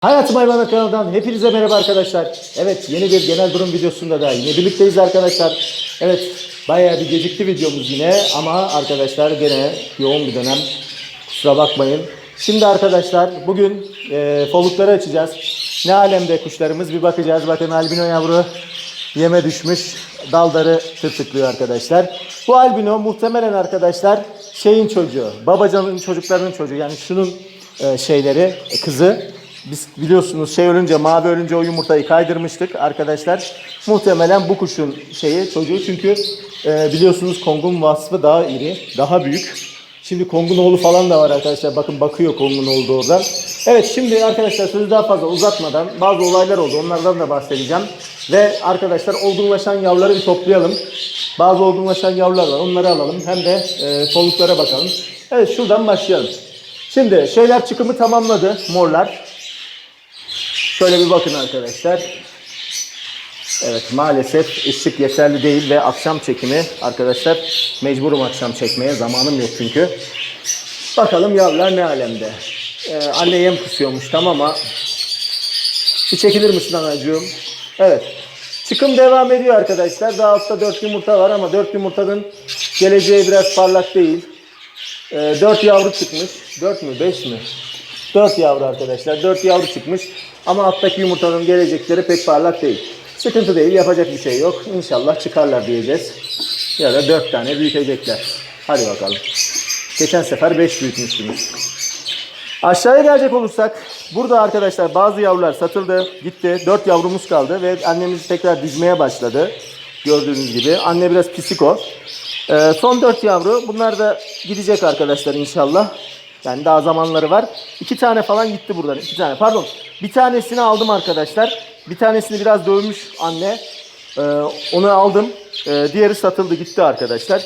Hayatım Hayvanat kanalından hepinize merhaba arkadaşlar. Evet yeni bir genel durum videosunda da yine birlikteyiz arkadaşlar. Evet bayağı bir gecikti videomuz yine ama arkadaşlar gene yoğun bir dönem. Kusura bakmayın. Şimdi arkadaşlar bugün e, folukları açacağız. Ne alemde kuşlarımız bir bakacağız. Bakın albino yavru yeme düşmüş. Dalları tırtıklıyor arkadaşlar. Bu albino muhtemelen arkadaşlar şeyin çocuğu. Babacanın çocuklarının çocuğu. Yani şunun e, şeyleri kızı. Biz biliyorsunuz şey ölünce mavi ölünce o yumurtayı kaydırmıştık arkadaşlar. Muhtemelen bu kuşun şeyi çocuğu çünkü e, biliyorsunuz Kong'un vasfı daha iri, daha büyük. Şimdi Kong'un oğlu falan da var arkadaşlar. Bakın bakıyor Kong'un oğlu da oradan. Evet şimdi arkadaşlar sözü daha fazla uzatmadan bazı olaylar oldu. Onlardan da bahsedeceğim. Ve arkadaşlar olgunlaşan yavruları bir toplayalım. Bazı olgunlaşan yavrular var. Onları alalım. Hem de e, soluklara bakalım. Evet şuradan başlayalım. Şimdi şeyler çıkımı tamamladı morlar. Şöyle bir bakın arkadaşlar. Evet maalesef ışık yeterli değil ve akşam çekimi arkadaşlar mecburum akşam çekmeye zamanım yok çünkü. Bakalım yavrular ne alemde. Ee, anne yem kusuyormuş tamam ama bir çekilir misin anacığım? Evet. Çıkım devam ediyor arkadaşlar. Daha altta 4 yumurta var ama 4 yumurtanın geleceği biraz parlak değil. Ee, 4 yavru çıkmış. 4 mü 5 mi? 4 yavru arkadaşlar. 4 yavru çıkmış. Ama alttaki yumurtanın gelecekleri pek parlak değil. Sıkıntı değil. Yapacak bir şey yok. İnşallah çıkarlar diyeceğiz. Ya da 4 tane büyütecekler. Hadi bakalım. Geçen sefer 5 büyütmüştünüz. Aşağıya gelecek olursak burada arkadaşlar bazı yavrular satıldı gitti. 4 yavrumuz kaldı ve annemiz tekrar dizmeye başladı. Gördüğünüz gibi. Anne biraz pisiko. Ee, son 4 yavru. Bunlar da gidecek arkadaşlar inşallah. Yani daha zamanları var. 2 tane falan gitti buradan. 2 tane pardon. Bir tanesini aldım arkadaşlar. Bir tanesini biraz dövmüş anne. Ee, onu aldım. Ee, diğeri satıldı gitti arkadaşlar.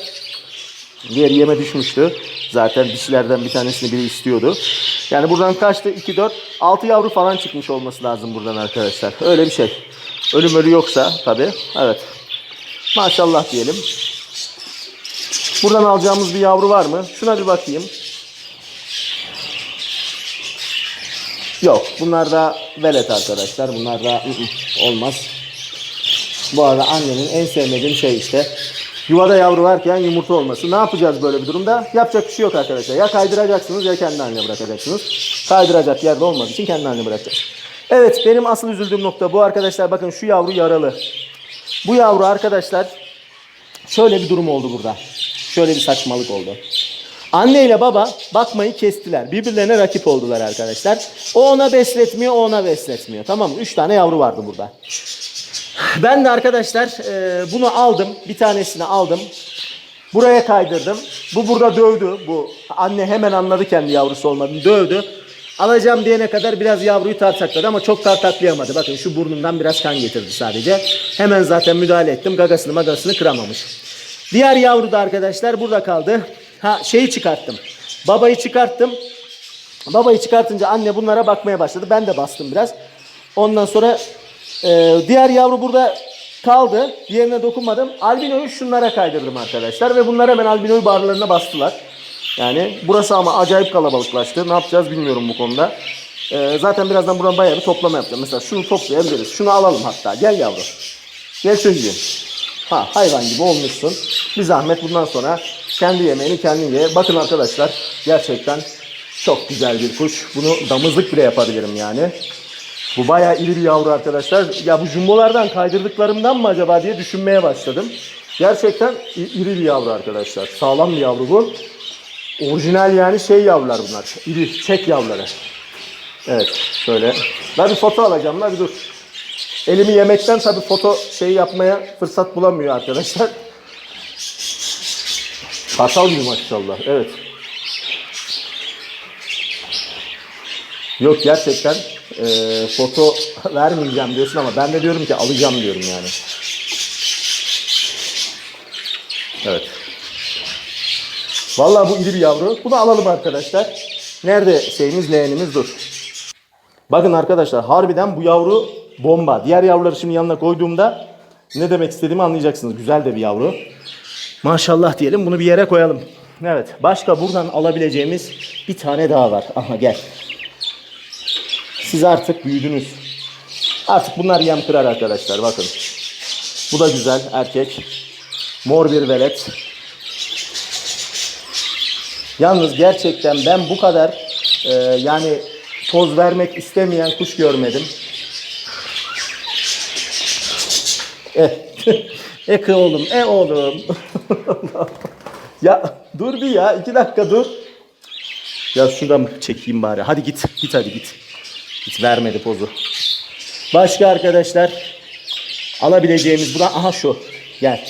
Diğer yeme düşmüştü. Zaten dişilerden bir tanesini biri istiyordu. Yani buradan kaçtı? 2, 4, 6 yavru falan çıkmış olması lazım buradan arkadaşlar. Öyle bir şey. Ölüm ölü yoksa tabii. Evet. Maşallah diyelim. Buradan alacağımız bir yavru var mı? Şuna bir bakayım. Yok. Bunlar da velet arkadaşlar. Bunlar da olmaz. Bu arada annenin en sevmediğim şey işte yuvada yavru varken yumurta olması. Ne yapacağız böyle bir durumda? Yapacak bir şey yok arkadaşlar. Ya kaydıracaksınız ya kendi haline bırakacaksınız. Kaydıracak yerde olmadığı için kendi haline bırakacağız. Evet benim asıl üzüldüğüm nokta bu arkadaşlar. Bakın şu yavru yaralı. Bu yavru arkadaşlar şöyle bir durum oldu burada. Şöyle bir saçmalık oldu. Anne ile baba bakmayı kestiler. Birbirlerine rakip oldular arkadaşlar. O ona besletmiyor, o ona besletmiyor. Tamam mı? Üç tane yavru vardı burada. Ben de arkadaşlar e, bunu aldım. Bir tanesini aldım. Buraya kaydırdım. Bu burada dövdü. Bu anne hemen anladı kendi yavrusu olmadığını. Dövdü. Alacağım diyene kadar biraz yavruyu tartakladı ama çok tartaklayamadı. Bakın şu burnundan biraz kan getirdi sadece. Hemen zaten müdahale ettim. Gagasını magasını kıramamış. Diğer yavru da arkadaşlar burada kaldı. Ha şeyi çıkarttım. Babayı çıkarttım. Babayı çıkartınca anne bunlara bakmaya başladı. Ben de bastım biraz. Ondan sonra e, diğer yavru burada kaldı. Diğerine dokunmadım. Albinoyu şunlara kaydırdım arkadaşlar. Ve bunlar hemen albinoyu barlarına bastılar. Yani burası ama acayip kalabalıklaştı. Ne yapacağız bilmiyorum bu konuda. E, zaten birazdan buradan bayağı bir toplama yapacağım. Mesela şunu toplayabiliriz. Şunu alalım hatta. Gel yavru. Gel çocuğum. Ha hayvan gibi olmuşsun. Bir zahmet bundan sonra kendi yemeğini kendin ye. Bakın arkadaşlar gerçekten çok güzel bir kuş. Bunu damızlık bile yapabilirim yani. Bu bayağı iri bir yavru arkadaşlar. Ya bu jumbolardan kaydırdıklarımdan mı acaba diye düşünmeye başladım. Gerçekten iri bir yavru arkadaşlar. Sağlam bir yavru bu. Orijinal yani şey yavrular bunlar. İri, çek yavruları. Evet şöyle. Ben bir foto alacağım bir dur. Elimi yemekten tabi foto şey yapmaya fırsat bulamıyor arkadaşlar. Kartal gibi maşallah. Evet. Yok gerçekten e, foto vermeyeceğim diyorsun ama ben de diyorum ki alacağım diyorum yani. Evet. Vallahi bu iri bir yavru. Bunu alalım arkadaşlar. Nerede şeyimiz leğenimiz dur. Bakın arkadaşlar harbiden bu yavru bomba. Diğer yavruları şimdi yanına koyduğumda ne demek istediğimi anlayacaksınız. Güzel de bir yavru. Maşallah diyelim bunu bir yere koyalım. Evet başka buradan alabileceğimiz bir tane daha var. Aha gel. Siz artık büyüdünüz. Artık bunlar yem kırar arkadaşlar bakın. Bu da güzel erkek. Mor bir velet. Yalnız gerçekten ben bu kadar e, yani toz vermek istemeyen kuş görmedim. Eh. Eke oğlum, e oğlum. ya dur bir ya, iki dakika dur. Ya şuradan çekeyim bari. Hadi git, git hadi git. Hiç vermedi pozu. Başka arkadaşlar alabileceğimiz buradan aha şu. Gel.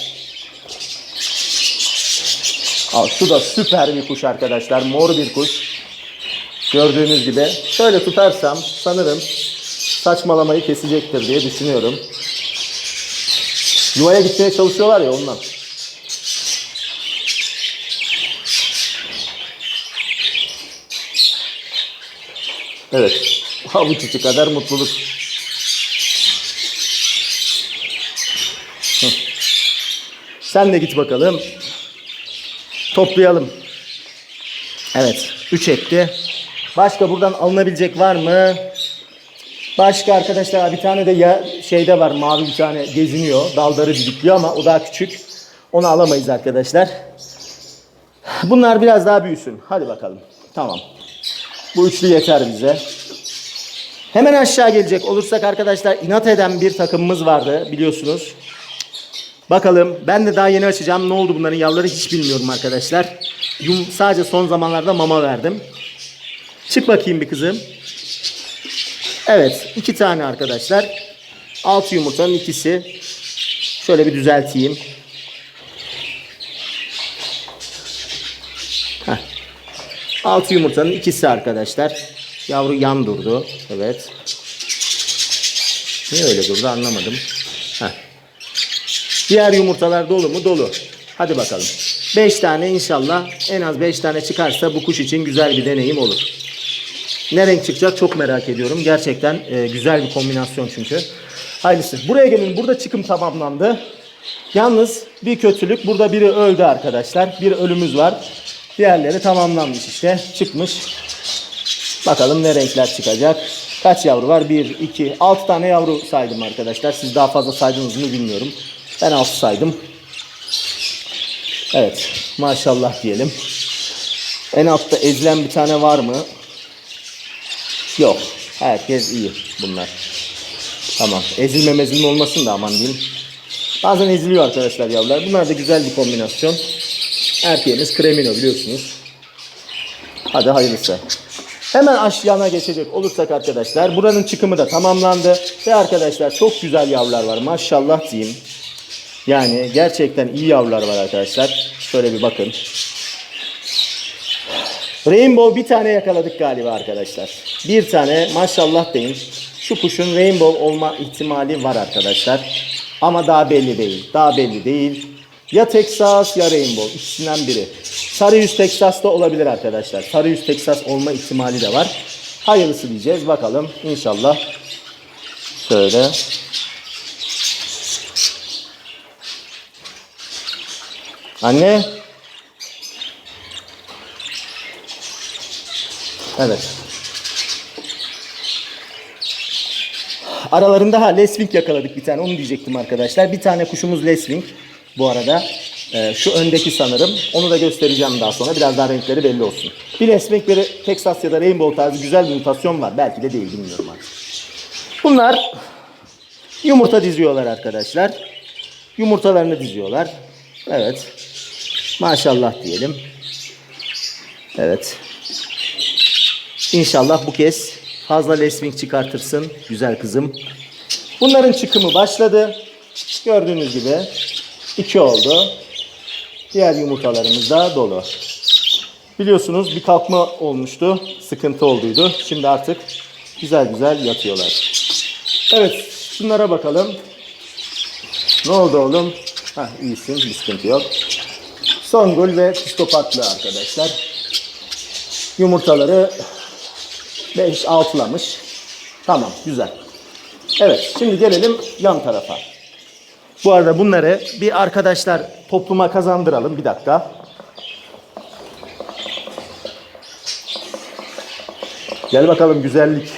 Al şu da süper bir kuş arkadaşlar. Mor bir kuş. Gördüğünüz gibi. Şöyle tutarsam sanırım saçmalamayı kesecektir diye düşünüyorum. Yuvaya gitmeye çalışıyorlar ya ondan. Evet. Avuç içi kadar mutluluk. Sen de git bakalım. Toplayalım. Evet. 3 etti. Başka buradan alınabilecek var mı? Başka arkadaşlar bir tane de ya şeyde var mavi bir tane geziniyor. Dalları didikliyor ama o daha küçük. Onu alamayız arkadaşlar. Bunlar biraz daha büyüsün. Hadi bakalım. Tamam. Bu üçlü yeter bize. Hemen aşağı gelecek olursak arkadaşlar inat eden bir takımımız vardı biliyorsunuz. Bakalım ben de daha yeni açacağım. Ne oldu bunların yavruları hiç bilmiyorum arkadaşlar. Yum, sadece son zamanlarda mama verdim. Çık bakayım bir kızım. Evet iki tane arkadaşlar. Altı yumurtanın ikisi. Şöyle bir düzelteyim. Heh. Altı yumurtanın ikisi arkadaşlar. Yavru yan durdu. Evet. Niye öyle durdu anlamadım. Heh. Diğer yumurtalar dolu mu? Dolu. Hadi bakalım. 5 tane inşallah en az 5 tane çıkarsa bu kuş için güzel bir deneyim olur. Ne renk çıkacak çok merak ediyorum. Gerçekten e, güzel bir kombinasyon çünkü. Hayırlısı. Buraya gelin. Burada çıkım tamamlandı. Yalnız bir kötülük. Burada biri öldü arkadaşlar. Bir ölümüz var. Diğerleri tamamlanmış işte. Çıkmış. Bakalım ne renkler çıkacak. Kaç yavru var? 1, 2, 6 tane yavru saydım arkadaşlar. Siz daha fazla saydınız mı bilmiyorum. Ben 6 saydım. Evet. Maşallah diyelim. En altta ezilen bir tane var mı? Yok. Herkes iyi bunlar. Tamam. Ezilme mezilme olmasın da aman diyeyim. Bazen eziliyor arkadaşlar yavrular. Bunlar da güzel bir kombinasyon. Erkeğimiz Cremino biliyorsunuz. Hadi hayırlısı. Hemen aşağına geçecek olursak arkadaşlar. Buranın çıkımı da tamamlandı. Ve arkadaşlar çok güzel yavrular var. Maşallah diyeyim. Yani gerçekten iyi yavrular var arkadaşlar. Şöyle bir bakın. Rainbow bir tane yakaladık galiba arkadaşlar. Bir tane maşallah deyin. Şu kuşun rainbow olma ihtimali var arkadaşlar. Ama daha belli değil. Daha belli değil. Ya Texas ya rainbow. İkisinden biri. Sarı yüz Texas da olabilir arkadaşlar. Sarı yüz Texas olma ihtimali de var. Hayırlısı diyeceğiz. Bakalım inşallah. Şöyle. Anne. Evet. Aralarında ha Leswing yakaladık bir tane. Onu diyecektim arkadaşlar. Bir tane kuşumuz Leswing bu arada. Ee, şu öndeki sanırım. Onu da göstereceğim daha sonra. Biraz daha renkleri belli olsun. Bir Leswing bir Texas ya da Rainbow tarzı güzel bir mutasyon var. Belki de değil bilmiyorum artık. Bunlar yumurta diziyorlar arkadaşlar. Yumurtalarını diziyorlar. Evet. Maşallah diyelim. Evet. İnşallah bu kez fazla leswing çıkartırsın güzel kızım. Bunların çıkımı başladı. Gördüğünüz gibi iki oldu. Diğer yumurtalarımız da dolu. Biliyorsunuz bir kalkma olmuştu. Sıkıntı olduydu. Şimdi artık güzel güzel yatıyorlar. Evet şunlara bakalım. Ne oldu oğlum? Hah iyisin bir sıkıntı yok. Songül ve psikopatlı arkadaşlar. Yumurtaları 5 6'lamış. Tamam güzel. Evet şimdi gelelim yan tarafa. Bu arada bunları bir arkadaşlar topluma kazandıralım. Bir dakika. Gel bakalım güzellik.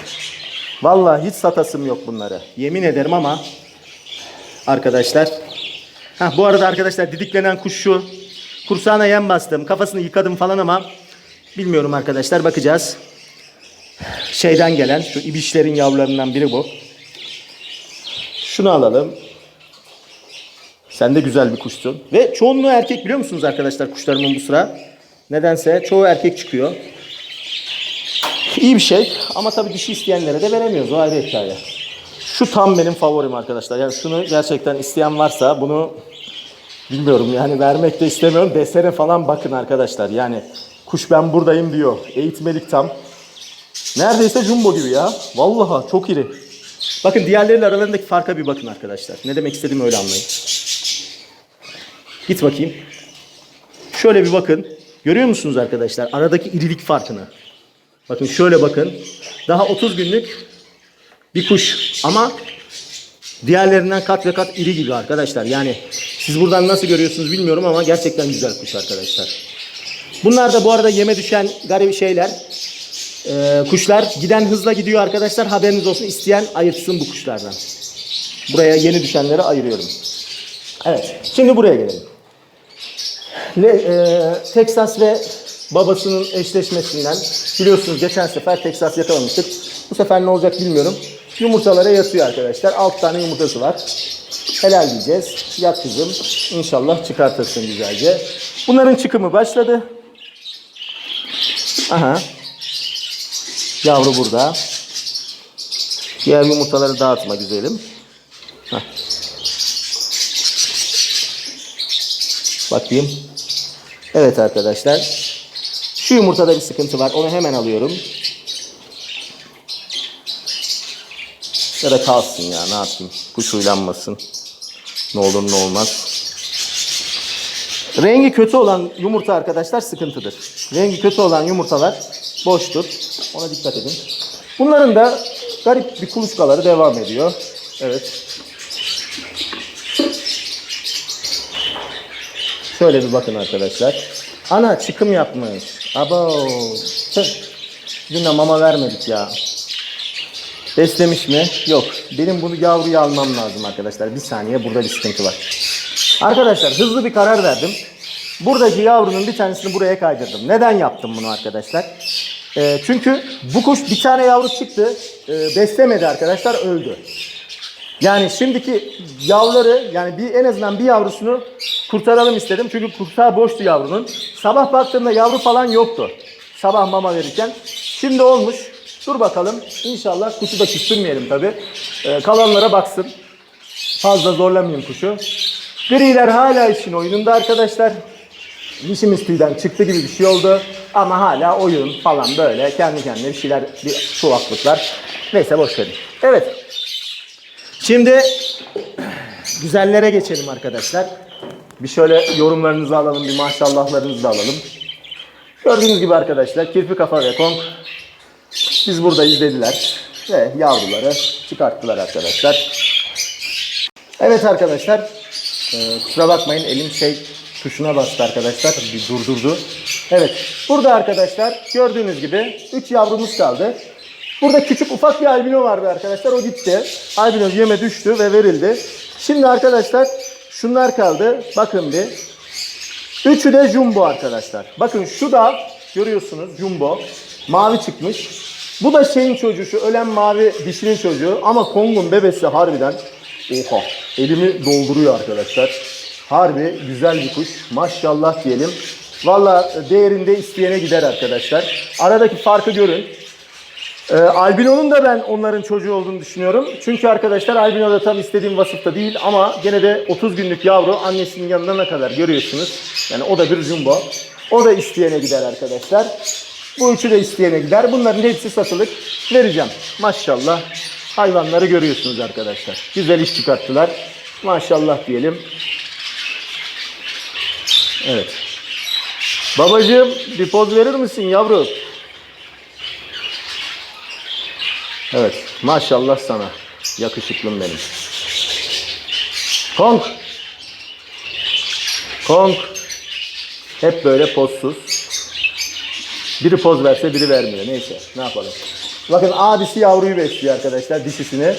Vallahi hiç satasım yok bunları. Yemin ederim ama arkadaşlar. Ha bu arada arkadaşlar didiklenen kuş şu. Kursağına yem bastım. Kafasını yıkadım falan ama bilmiyorum arkadaşlar bakacağız. Şeyden gelen şu ibişlerin yavrularından biri bu. Şunu alalım. Sen de güzel bir kuşsun. Ve çoğunluğu erkek biliyor musunuz arkadaşlar kuşlarımın bu sıra? Nedense çoğu erkek çıkıyor. İyi bir şey ama tabii dişi isteyenlere de veremiyoruz. O ayrı hikaye. Şu tam benim favorim arkadaşlar. Yani şunu gerçekten isteyen varsa bunu bilmiyorum yani vermek de istemiyorum. Desene falan bakın arkadaşlar. Yani kuş ben buradayım diyor. Eğitmelik tam. Neredeyse jumbo gibi ya. Vallahi çok iri. Bakın diğerleriyle aralarındaki farka bir bakın arkadaşlar. Ne demek istediğimi öyle anlayın. Git bakayım. Şöyle bir bakın. Görüyor musunuz arkadaşlar? Aradaki irilik farkını. Bakın şöyle bakın. Daha 30 günlük bir kuş ama diğerlerinden kat ve kat iri gibi arkadaşlar. Yani siz buradan nasıl görüyorsunuz bilmiyorum ama gerçekten güzel kuş arkadaşlar. Bunlar da bu arada yeme düşen garip şeyler. Ee, kuşlar giden hızla gidiyor arkadaşlar. Haberiniz olsun. İsteyen ayırtsın bu kuşlardan. Buraya yeni düşenleri ayırıyorum. Evet. Şimdi buraya gelelim. Le, e, Texas ve babasının eşleşmesinden biliyorsunuz geçen sefer Texas yakalamıştık. Bu sefer ne olacak bilmiyorum. Yumurtalara yatıyor arkadaşlar. 6 tane yumurtası var. Helal diyeceğiz. Yat kızım. İnşallah çıkartırsın güzelce. Bunların çıkımı başladı. Aha. Yavru burada. Diğer yumurtaları dağıtma güzelim. Heh. Bakayım. Evet arkadaşlar. Şu yumurtada bir sıkıntı var. Onu hemen alıyorum. Ya da kalsın ya ne yapayım. Kuş uylanmasın. Ne olur ne olmaz. Rengi kötü olan yumurta arkadaşlar sıkıntıdır. Rengi kötü olan yumurtalar boştur. Ona dikkat edin. Bunların da garip bir kuluçkaları devam ediyor. Evet. Şöyle bir bakın arkadaşlar. Ana çıkım yapmış. Abo. Tüh. De mama vermedik ya. Beslemiş mi? Yok. Benim bunu yavruyu almam lazım arkadaşlar. Bir saniye burada bir sıkıntı var. Arkadaşlar hızlı bir karar verdim. Buradaki yavrunun bir tanesini buraya kaydırdım. Neden yaptım bunu arkadaşlar? Ee, çünkü bu kuş bir tane yavru çıktı. Ee, beslemedi arkadaşlar öldü. Yani şimdiki yavruları yani bir en azından bir yavrusunu kurtaralım istedim. Çünkü kurtağı boştu yavrunun. Sabah baktığımda yavru falan yoktu. Sabah mama verirken. Şimdi olmuş. Dur bakalım. İnşallah kuşu da küstürmeyelim tabi. kalanlara baksın. Fazla zorlamayayım kuşu. Griler hala işin oyununda arkadaşlar. Dişimiz tüyden çıktı gibi bir şey oldu. Ama hala oyun falan böyle kendi kendine bir şeyler, bir tuvaklıklar. Neyse boş verin. Evet. Şimdi güzellere geçelim arkadaşlar. Bir şöyle yorumlarınızı alalım, bir maşallahlarınızı da alalım. Gördüğünüz gibi arkadaşlar kirpi kafa ve kong biz burada izlediler ve yavruları çıkarttılar arkadaşlar. Evet arkadaşlar ee, kusura bakmayın elim şey tuşuna bastı arkadaşlar bir durdurdu. Evet burada arkadaşlar gördüğünüz gibi 3 yavrumuz kaldı. Burada küçük ufak bir albino vardı arkadaşlar. O gitti. Albino yeme düştü ve verildi. Şimdi arkadaşlar şunlar kaldı. Bakın bir. Üçü de jumbo arkadaşlar. Bakın şu da görüyorsunuz jumbo. Mavi çıkmış. Bu da şeyin çocuğu şu ölen mavi dişinin çocuğu. Ama Kong'un bebesi harbiden oha elimi dolduruyor arkadaşlar. Harbi güzel bir kuş. Maşallah diyelim. Valla değerinde isteyene gider arkadaşlar. Aradaki farkı görün. Ee, albino'nun da ben onların çocuğu olduğunu düşünüyorum. Çünkü arkadaşlar albino da tam istediğim vasıfta değil ama gene de 30 günlük yavru annesinin yanına ne kadar görüyorsunuz. Yani o da bir jumbo. O da isteyene gider arkadaşlar. Bu üçü de isteyene gider. Bunların hepsi satılık. Vereceğim. Maşallah. Hayvanları görüyorsunuz arkadaşlar. Güzel iş çıkarttılar. Maşallah diyelim. Evet. Babacığım bir poz verir misin yavrum? Evet. Maşallah sana. Yakışıklım benim. Kong. Kong. Hep böyle pozsuz. Biri poz verse biri vermiyor. Neyse ne yapalım. Bakın abisi yavruyu besliyor arkadaşlar dişisini.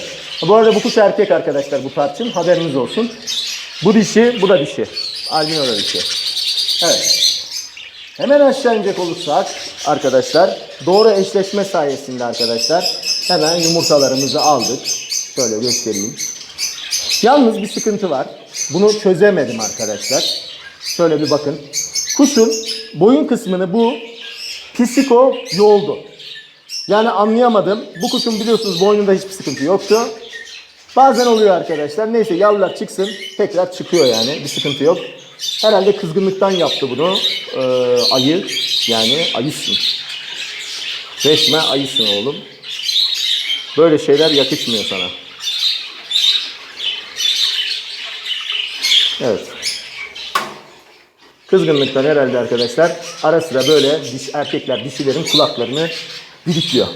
Bu arada bu kuş erkek arkadaşlar bu tarçın haberiniz olsun. Bu dişi bu da dişi. Albino da dişi. Evet. Hemen aşağı inecek olursak arkadaşlar doğru eşleşme sayesinde arkadaşlar hemen yumurtalarımızı aldık. Şöyle göstereyim. Yalnız bir sıkıntı var. Bunu çözemedim arkadaşlar. Şöyle bir bakın. Kuşun boyun kısmını bu psiko yoldu. Yani anlayamadım. Bu kuşun biliyorsunuz boynunda hiçbir sıkıntı yoktu. Bazen oluyor arkadaşlar. Neyse yavrular çıksın. Tekrar çıkıyor yani. Bir sıkıntı yok. Herhalde kızgınlıktan yaptı bunu. Ee, ayı. Yani ayısın. Resmen ayısın oğlum. Böyle şeyler yakışmıyor sana. Evet. Kızgınlıktan herhalde arkadaşlar ara sıra böyle diş, erkekler dişilerin kulaklarını didikliyor.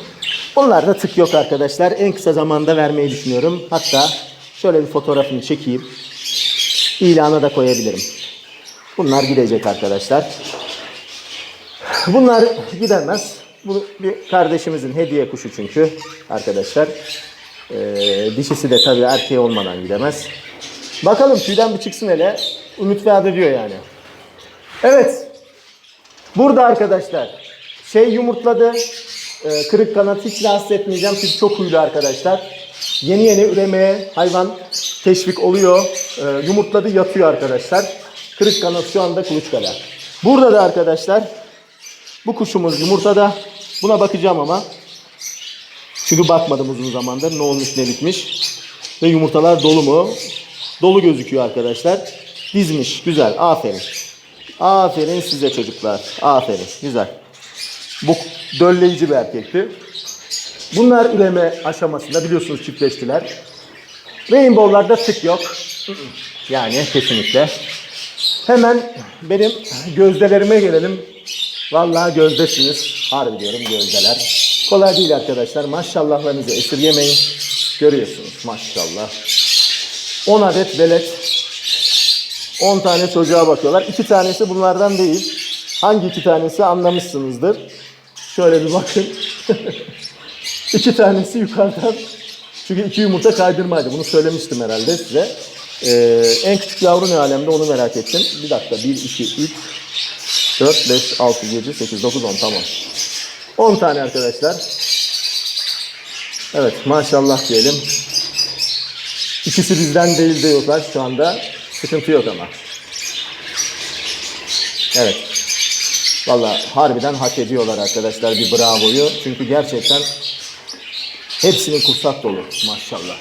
Onlarda tık yok arkadaşlar. En kısa zamanda vermeyi düşünüyorum. Hatta şöyle bir fotoğrafını çekeyim. İlana da koyabilirim. Bunlar gidecek arkadaşlar. Bunlar gidemez. Bu bir kardeşimizin hediye kuşu çünkü arkadaşlar. Ee, dişisi de tabii erkeği olmadan gidemez. Bakalım tüyden bir çıksın hele. Ümit vaat ediyor yani. Evet. Burada arkadaşlar şey yumurtladı. Ee, kırık kanat hiç rahatsız etmeyeceğim çünkü çok huylu arkadaşlar. Yeni yeni üremeye hayvan teşvik oluyor. Ee, yumurtladı yatıyor arkadaşlar. Kırık kanat şu anda kuluçkada. Burada da arkadaşlar bu kuşumuz yumurtada. Buna bakacağım ama. Çünkü bakmadım uzun zamandır ne olmuş ne bitmiş. Ve yumurtalar dolu mu? Dolu gözüküyor arkadaşlar. Dizmiş. Güzel. Aferin. Aferin size çocuklar. Aferin. Güzel. Bu dölleyici bir erkekti. Bunlar üreme aşamasında biliyorsunuz çiftleştiler. Rainbow'larda tık yok. Yani kesinlikle. Hemen benim gözdelerime gelelim. Vallahi gözdesiniz. Harbi diyorum gözdeler. Kolay değil arkadaşlar. Maşallahlarınızı esirgemeyin. Görüyorsunuz maşallah. 10 adet velet 10 tane çocuğa bakıyorlar. 2 tanesi bunlardan değil. Hangi iki tanesi anlamışsınızdır. Şöyle bir bakın. iki tanesi yukarıdan. Çünkü iki yumurta kaydırmaydı. Bunu söylemiştim herhalde size. Ee, en küçük yavru ne alemde onu merak ettim. Bir dakika. 1, 2, 3, 4, 5, 6, 7, 8, 9, 10 tamam. 10 tane arkadaşlar. Evet maşallah diyelim. İkisi bizden değil diyorlar şu anda. Sıkıntı yok ama. Evet. Valla harbiden hak ediyorlar arkadaşlar bir bravoyu. Çünkü gerçekten hepsinin kursak dolu maşallah.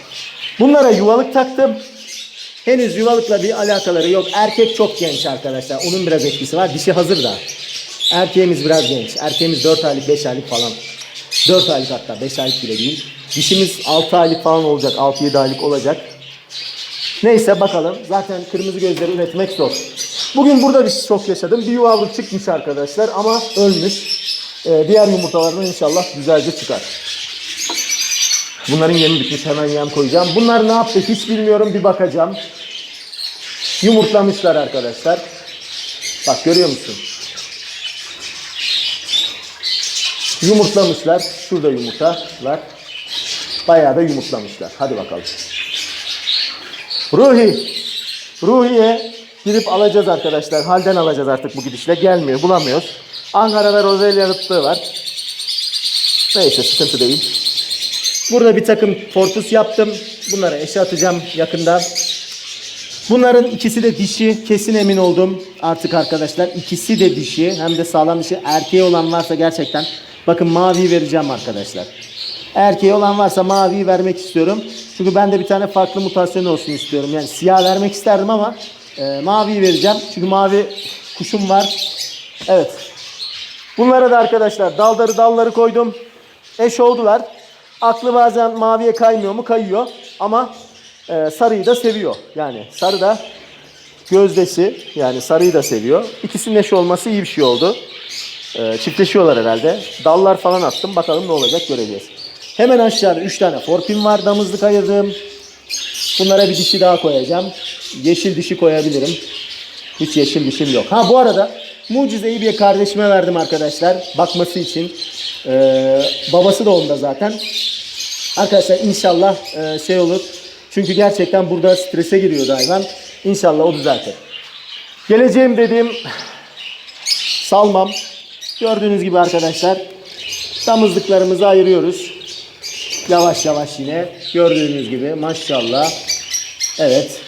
Bunlara yuvalık taktım. Henüz yuvalıkla bir alakaları yok. Erkek çok genç arkadaşlar. Onun biraz etkisi var. Dişi hazır da. Erkeğimiz biraz genç. Erkeğimiz 4 aylık 5 aylık falan. 4 aylık hatta 5 aylık bile değil. Dişimiz 6 aylık falan olacak. 6-7 aylık olacak. Neyse bakalım. Zaten kırmızı gözleri üretmek zor. Bugün burada bir şok yaşadım. Bir yuvavlık çıkmış arkadaşlar ama ölmüş. Ee, diğer yumurtalardan inşallah güzelce çıkar. Bunların yemi bitmiş. Hemen yem koyacağım. Bunlar ne yaptı hiç bilmiyorum. Bir bakacağım. Yumurtlamışlar arkadaşlar. Bak görüyor musun? Yumurtlamışlar. Şurada yumurtalar. Bayağı da yumurtlamışlar. Hadi bakalım. Ruhi. Ruhi'ye gidip alacağız arkadaşlar. Halden alacağız artık bu gidişle. Gelmiyor, bulamıyoruz. Ankara'da Rozelya rıttığı var. Neyse sıkıntı değil. Burada bir takım torpus yaptım. Bunlara eşe atacağım yakında. Bunların ikisi de dişi. Kesin emin oldum artık arkadaşlar. İkisi de dişi. Hem de sağlam dişi. Erkeği olan varsa gerçekten. Bakın mavi vereceğim arkadaşlar. Erkeği olan varsa maviyi vermek istiyorum. Çünkü ben de bir tane farklı mutasyon olsun istiyorum. Yani siyah vermek isterdim ama e, maviyi vereceğim. Çünkü mavi kuşum var. Evet. Bunlara da arkadaşlar dalları dalları koydum. Eş oldular. Aklı bazen maviye kaymıyor mu? Kayıyor. Ama e, sarıyı da seviyor. Yani sarı da gözdesi yani sarıyı da seviyor. İkisinin eş olması iyi bir şey oldu. E, çiftleşiyorlar herhalde. Dallar falan attım. Bakalım ne olacak göreceğiz. Hemen aşağıda 3 tane forpim var damızlık ayırdığım. Bunlara bir dişi daha koyacağım. Yeşil dişi koyabilirim. Hiç yeşil dişim yok. Ha bu arada mucizeyi bir kardeşime verdim arkadaşlar. Bakması için. Ee, babası da onda zaten. Arkadaşlar inşallah e, şey olur. Çünkü gerçekten burada strese giriyordu hayvan. İnşallah o düzeltir. Geleceğim dediğim salmam. Gördüğünüz gibi arkadaşlar damızlıklarımızı ayırıyoruz. Yavaş yavaş yine gördüğünüz gibi maşallah. Evet.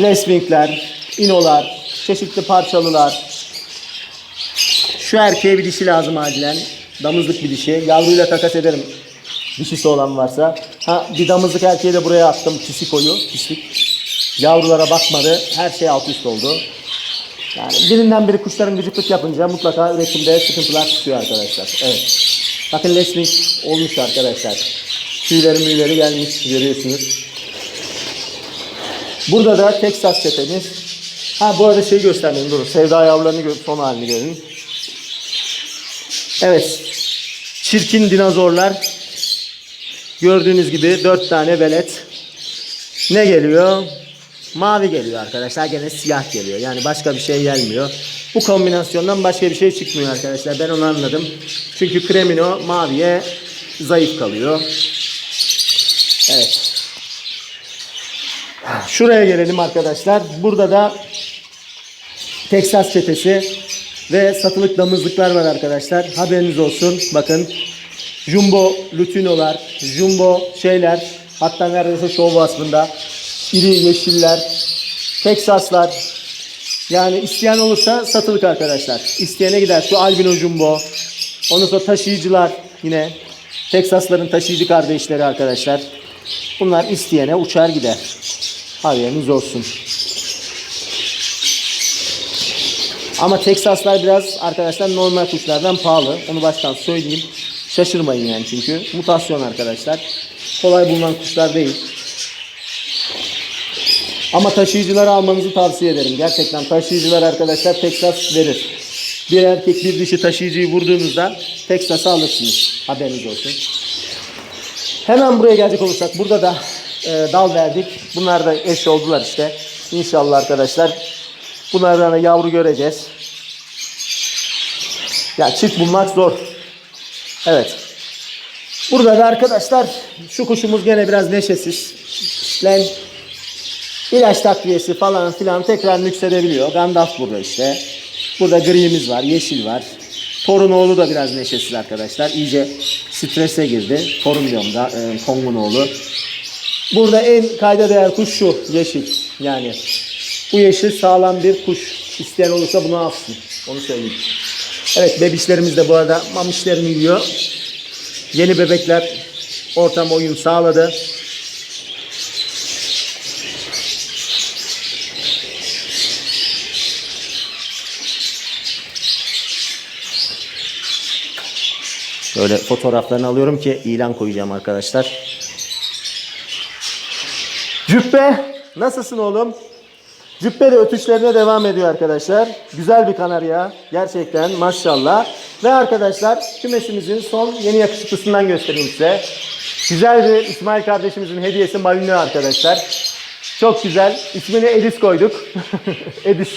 Leswingler, inolar, çeşitli parçalılar. Şu erkeğe bir dişi lazım acilen. Damızlık bir dişi. Yavruyla takas ederim. Dişisi olan varsa. Ha bir damızlık erkeği de buraya attım. Pisikoyu. Pislik. Yavrulara bakmadı. Her şey alt üst oldu. Yani birinden biri kuşların gıcıklık yapınca mutlaka üretimde sıkıntılar çıkıyor arkadaşlar. Evet. Bakın Leslie olmuş arkadaşlar. Tüyleri müyleri gelmiş görüyorsunuz. Burada da Texas çetemiz. Ha bu arada şeyi göstermeyin durun. Sevda yavrularını gör, son halini görün. Evet. Çirkin dinozorlar. Gördüğünüz gibi dört tane velet. Ne geliyor? Mavi geliyor arkadaşlar. Gene siyah geliyor. Yani başka bir şey gelmiyor. Bu kombinasyondan başka bir şey çıkmıyor arkadaşlar. Ben onu anladım. Çünkü Cremino maviye zayıf kalıyor. Evet. Şuraya gelelim arkadaşlar. Burada da Texas çetesi ve satılık damızlıklar var arkadaşlar. Haberiniz olsun. Bakın. Jumbo lutinolar, jumbo şeyler, hatta neredeyse şov vasfında iri yeşiller, Texaslar. Yani isteyen olursa satılık arkadaşlar. İsteyene gider. Şu albino jumbo. Ondan sonra taşıyıcılar yine. Texasların taşıyıcı kardeşleri arkadaşlar. Bunlar isteyene uçar gider. Haberiniz olsun. Ama Teksaslar biraz arkadaşlar normal kuşlardan pahalı. Onu baştan söyleyeyim. Şaşırmayın yani çünkü. Mutasyon arkadaşlar. Kolay bulunan kuşlar değil. Ama taşıyıcıları almanızı tavsiye ederim. Gerçekten taşıyıcılar arkadaşlar Texas verir. Bir erkek bir dişi taşıyıcıyı vurduğunuzda Texas'ı alırsınız. Haberiniz olsun. Hemen buraya gelecek olursak burada da e, dal verdik. Bunlar da eş oldular işte. İnşallah arkadaşlar. Bunlardan da yavru göreceğiz. Ya çift bulmak zor. Evet. Burada da arkadaşlar şu kuşumuz gene biraz neşesiz. Lan ilaç takviyesi falan filan tekrar nüksedebiliyor. Gandalf burada işte. Burada gri'miz var, yeşil var. Torun oğlu da biraz neşesiz arkadaşlar. İyice strese girdi. Torun diyorum da e, Kong'un oğlu. Burada en kayda değer kuş şu yeşil. Yani bu yeşil sağlam bir kuş. İsteyen olursa bunu alsın. Onu söyleyeyim. Evet bebişlerimiz de bu arada mamişlerini yiyor. Yeni bebekler ortam oyun sağladı. Böyle fotoğraflarını alıyorum ki ilan koyacağım arkadaşlar. Cübbe nasılsın oğlum? Cübbe de ötüşlerine devam ediyor arkadaşlar. Güzel bir kanarya. Gerçekten maşallah. Ve arkadaşlar kümesimizin son yeni yakışıklısından göstereyim size. Güzel bir İsmail kardeşimizin hediyesi Malino arkadaşlar. Çok güzel. İsmini Edis koyduk. Edis.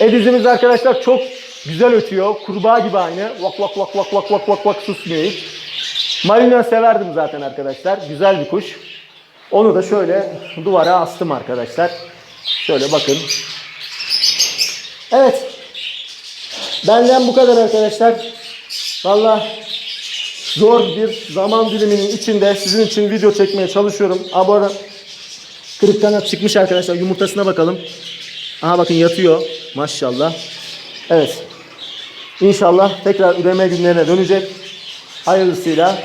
Edizimiz arkadaşlar çok güzel ötüyor. Kurbağa gibi aynı. Vak vak vak vak vak vak vak vak susmuyor hiç. Malino severdim zaten arkadaşlar. Güzel bir kuş. Onu da şöyle duvara astım arkadaşlar. Şöyle bakın. Evet. Benden bu kadar arkadaşlar. Valla zor bir zaman diliminin içinde sizin için video çekmeye çalışıyorum. Aa, bu arada kırık kanat çıkmış arkadaşlar. Yumurtasına bakalım. Aha bakın yatıyor. Maşallah. Evet. İnşallah tekrar üreme günlerine dönecek. Hayırlısıyla.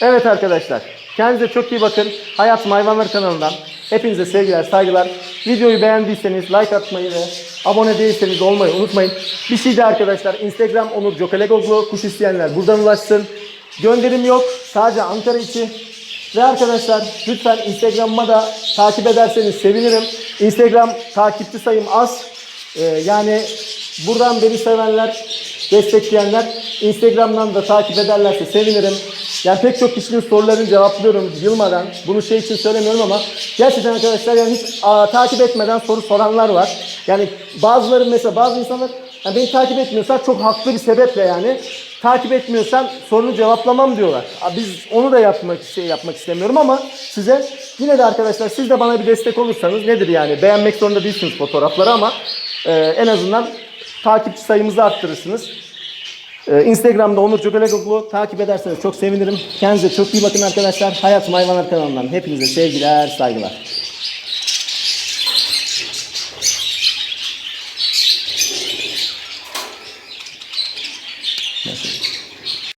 Evet arkadaşlar. Kendinize çok iyi bakın. Hayat Hayvanlar kanalından hepinize sevgiler, saygılar. Videoyu beğendiyseniz like atmayı ve abone değilseniz olmayı unutmayın. Bir şey de arkadaşlar Instagram Onur Cokelegoglu kuş isteyenler buradan ulaşsın. Gönderim yok. Sadece Ankara içi. Ve arkadaşlar lütfen Instagram'ıma da takip ederseniz sevinirim. Instagram takipçi sayım az. Ee, yani buradan beni sevenler, destekleyenler Instagram'dan da takip ederlerse sevinirim. Yani pek çok kişinin sorularını cevaplıyorum yılmadan. Bunu şey için söylemiyorum ama gerçekten arkadaşlar yani hiç aa, takip etmeden soru soranlar var. Yani bazıları mesela bazı insanlar yani beni takip etmiyorsa çok haklı bir sebeple yani takip etmiyorsan sorunu cevaplamam diyorlar. Biz onu da yapmak şey yapmak istemiyorum ama size yine de arkadaşlar siz de bana bir destek olursanız nedir yani beğenmek zorunda değilsiniz fotoğrafları ama e, en azından takipçi sayımızı arttırırsınız. Ee, Instagram'da Onur Cökelekoglu takip ederseniz çok sevinirim. Kendinize çok iyi bakın arkadaşlar. Hayatım Hayvanlar kanalından hepinize sevgiler, saygılar.